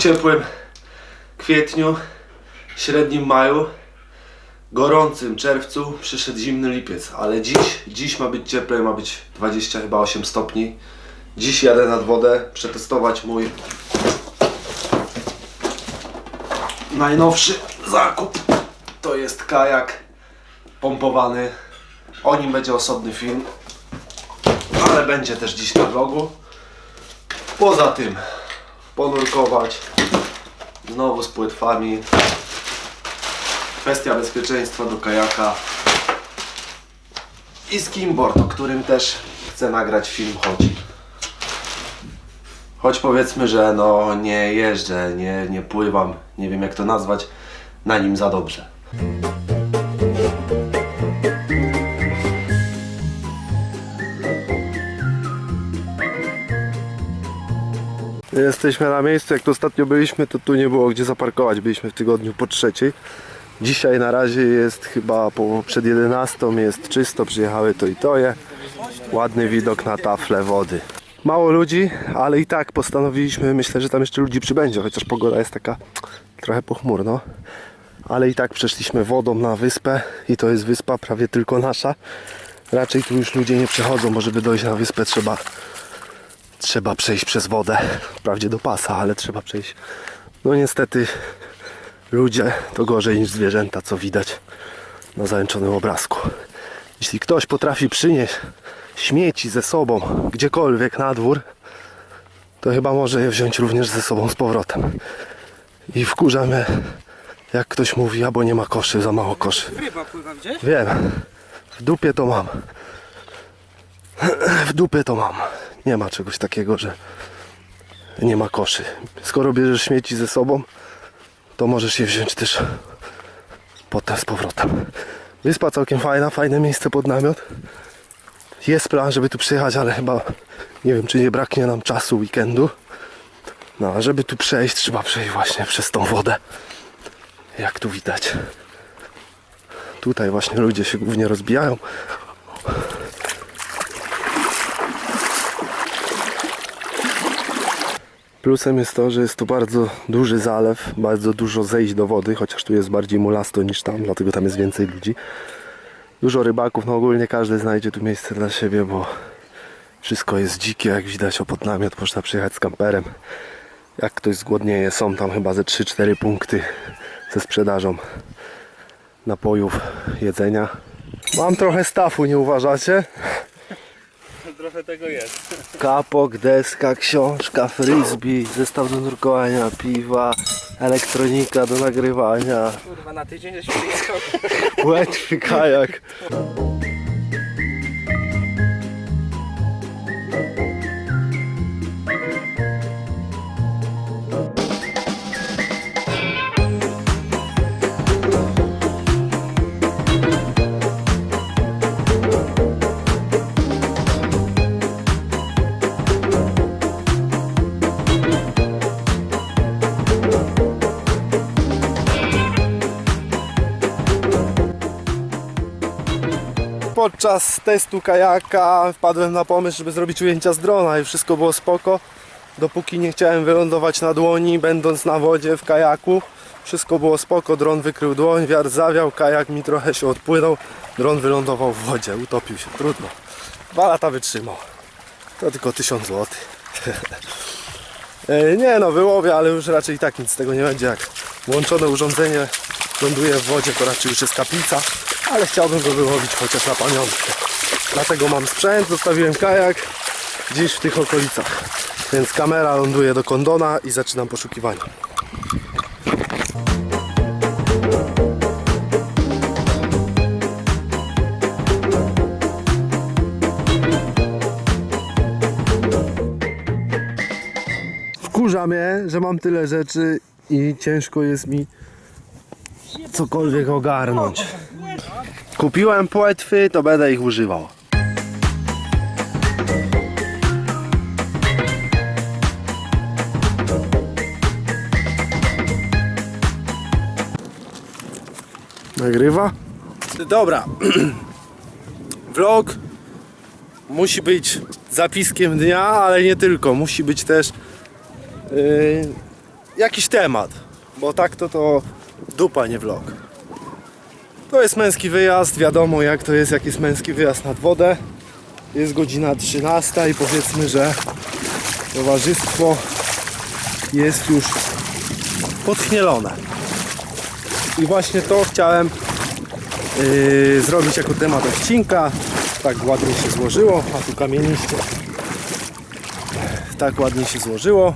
ciepłym kwietniu, średnim maju, gorącym czerwcu przyszedł zimny lipiec, ale dziś, dziś ma być cieplej, ma być 20 chyba 8 stopni. Dziś jadę nad wodę przetestować mój najnowszy zakup. To jest kajak pompowany. O nim będzie osobny film, ale będzie też dziś na vlogu. Poza tym ponurkować znowu z płetwami. Kwestia bezpieczeństwa do kajaka i skimboard, o którym też chcę nagrać film chodzi. Choć powiedzmy, że no nie jeżdżę, nie, nie pływam, nie wiem jak to nazwać, na nim za dobrze. Jesteśmy na miejscu, jak to ostatnio byliśmy, to tu nie było gdzie zaparkować, byliśmy w tygodniu po trzeciej. Dzisiaj na razie jest chyba po, przed 11, jest czysto, przyjechały to i toje. Ładny widok na tafle wody. Mało ludzi, ale i tak postanowiliśmy, myślę, że tam jeszcze ludzi przybędzie, chociaż pogoda jest taka trochę pochmurno. Ale i tak przeszliśmy wodą na wyspę i to jest wyspa prawie tylko nasza. Raczej tu już ludzie nie przechodzą, bo żeby dojść na wyspę trzeba trzeba przejść przez wodę. Wprawdzie do pasa, ale trzeba przejść. No niestety ludzie to gorzej niż zwierzęta, co widać na załączonym obrazku. Jeśli ktoś potrafi przynieść śmieci ze sobą gdziekolwiek na dwór, to chyba może je wziąć również ze sobą z powrotem. I wkurza mnie, jak ktoś mówi, albo nie ma koszy, za mało koszy. Ryba pływa gdzieś? Wiem, w dupie to mam. W dupie to mam. Nie ma czegoś takiego, że nie ma koszy. Skoro bierzesz śmieci ze sobą, to możesz je wziąć też potem z powrotem. Wyspa całkiem fajna, fajne miejsce pod namiot. Jest plan, żeby tu przyjechać, ale chyba nie wiem, czy nie braknie nam czasu weekendu. No, a żeby tu przejść, trzeba przejść właśnie przez tą wodę. Jak tu widać. Tutaj właśnie ludzie się głównie rozbijają. Plusem jest to, że jest to bardzo duży zalew, bardzo dużo zejść do wody, chociaż tu jest bardziej mulasto niż tam, dlatego tam jest więcej ludzi. Dużo rybaków, no ogólnie każdy znajdzie tu miejsce dla siebie, bo wszystko jest dzikie, jak widać opod namiot, można przyjechać z kamperem. Jak ktoś zgłodnieje, są tam chyba ze 3-4 punkty ze sprzedażą napojów, jedzenia. Mam trochę stafu, nie uważacie? Trochę tego jest. Kapok, deska, książka, frisbee, zestaw do nurkowania, piwa, elektronika do nagrywania, Kurwa, na tydzień żeś przyjechał. łetwy, kajak. Podczas testu kajaka wpadłem na pomysł, żeby zrobić ujęcia z drona i wszystko było spoko. Dopóki nie chciałem wylądować na dłoni, będąc na wodzie w kajaku. Wszystko było spoko, dron wykrył dłoń, wiatr zawiał, kajak mi trochę się odpłynął, dron wylądował w wodzie, utopił się, trudno. Dwa lata wytrzymał. To tylko 1000 zł. E, nie no, wyłowię, ale już raczej i tak nic z tego nie będzie. Jak włączone urządzenie ląduje w wodzie, to raczej już jest kaplica, ale chciałbym go wyłowić chociaż na pamiątkę. Dlatego mam sprzęt, zostawiłem kajak gdzieś w tych okolicach. Więc kamera ląduje do kondona i zaczynam poszukiwanie. Wkurza mnie, że mam tyle rzeczy i ciężko jest mi cokolwiek ogarnąć. Kupiłem płetwy, to będę ich używał. Nagrywa? Dobra. Vlog musi być zapiskiem dnia, ale nie tylko. Musi być też yy, jakiś temat, bo tak to to dupa nie vlog. To jest męski wyjazd, wiadomo jak to jest, jak jest męski wyjazd nad wodę. Jest godzina 13 i powiedzmy, że towarzystwo jest już podchmielone. I właśnie to chciałem yy, zrobić jako temat odcinka. Tak ładnie się złożyło, a tu kamieniście. Tak ładnie się złożyło.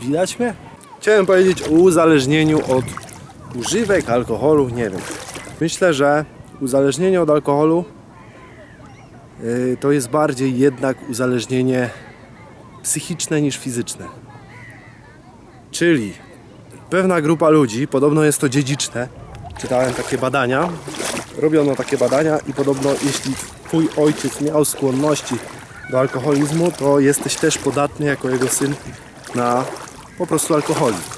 Widać mnie? Chciałem powiedzieć o uzależnieniu od używek alkoholu, nie wiem. Myślę, że uzależnienie od alkoholu yy, to jest bardziej jednak uzależnienie psychiczne niż fizyczne. Czyli pewna grupa ludzi, podobno jest to dziedziczne, czytałem takie badania, robiono takie badania i podobno jeśli twój ojciec miał skłonności do alkoholizmu, to jesteś też podatny jako jego syn na po prostu alkoholizm.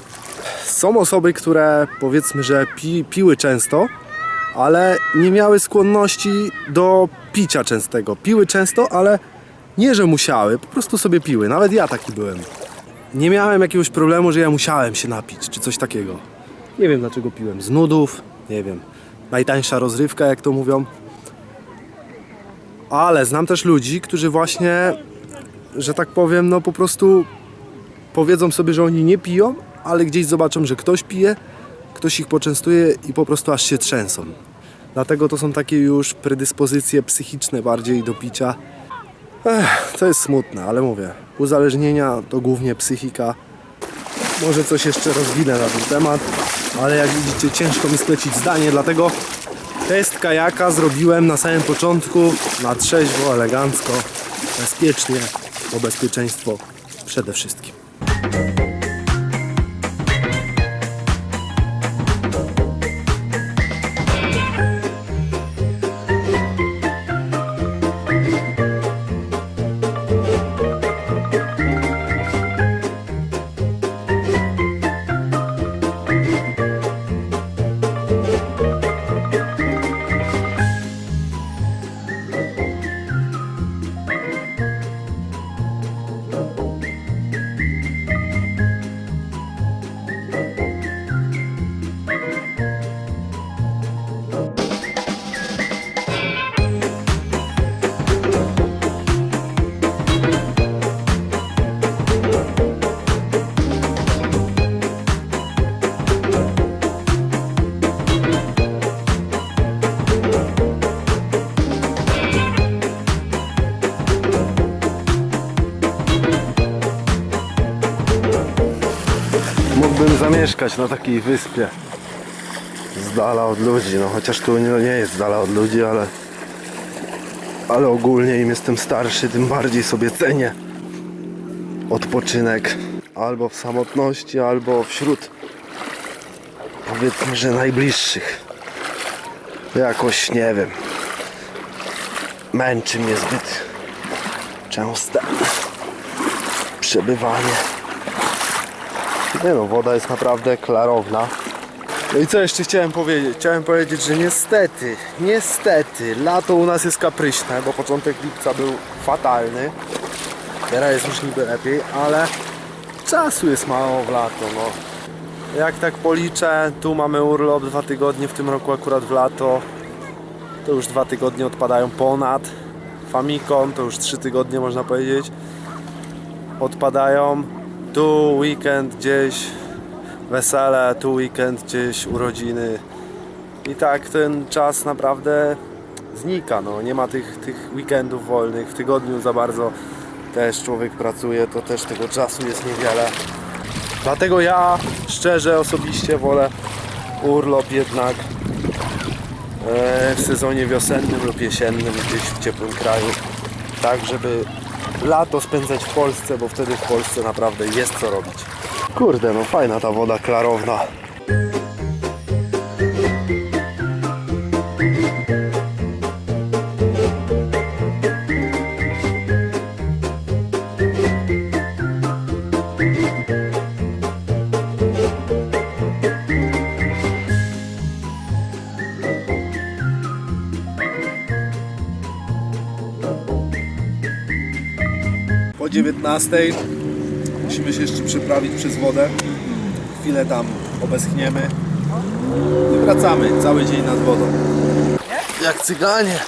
Są osoby, które powiedzmy, że pi, piły często, ale nie miały skłonności do picia częstego. Piły często, ale nie, że musiały, po prostu sobie piły. Nawet ja taki byłem. Nie miałem jakiegoś problemu, że ja musiałem się napić, czy coś takiego. Nie wiem dlaczego piłem. Z nudów, nie wiem. Najtańsza rozrywka, jak to mówią. Ale znam też ludzi, którzy właśnie, że tak powiem, no po prostu powiedzą sobie, że oni nie piją, ale gdzieś zobaczą, że ktoś pije, ktoś ich poczęstuje i po prostu aż się trzęsą. Dlatego to są takie już predyspozycje psychiczne bardziej do picia. Ech, to jest smutne, ale mówię, uzależnienia to głównie psychika. Może coś jeszcze rozwinę na ten temat, ale jak widzicie ciężko mi sklecić zdanie, dlatego test kajaka zrobiłem na samym początku na trzeźwo, elegancko, bezpiecznie, bo bezpieczeństwo przede wszystkim. Zamieszkać na takiej wyspie z dala od ludzi, no chociaż tu nie, nie jest z dala od ludzi, ale ale ogólnie im jestem starszy, tym bardziej sobie cenię odpoczynek albo w samotności, albo wśród powiedzmy, że najbliższych. Jakoś nie wiem. Męczy mnie zbyt częste przebywanie. Nie no, woda jest naprawdę klarowna. No i co jeszcze chciałem powiedzieć? Chciałem powiedzieć, że niestety, niestety, lato u nas jest kapryśne, bo początek lipca był fatalny. Teraz jest już niby lepiej, ale czasu jest mało w lato, no. Jak tak policzę, tu mamy urlop dwa tygodnie, w tym roku akurat w lato. To już dwa tygodnie odpadają ponad. Famikon to już trzy tygodnie można powiedzieć. Odpadają. Tu weekend gdzieś wesele, tu weekend gdzieś urodziny. I tak ten czas naprawdę znika. No. Nie ma tych, tych weekendów wolnych. W tygodniu za bardzo też człowiek pracuje, to też tego czasu jest niewiele. Dlatego ja szczerze osobiście wolę urlop jednak e, w sezonie wiosennym lub jesiennym gdzieś w ciepłym kraju. Tak, żeby lato spędzać w Polsce, bo wtedy w Polsce naprawdę jest co robić. Kurde, no fajna ta woda klarowna. 19 Musimy się jeszcze przeprawić przez wodę. Chwilę tam obeschniemy i wracamy cały dzień nad wodą. Jak cyganie.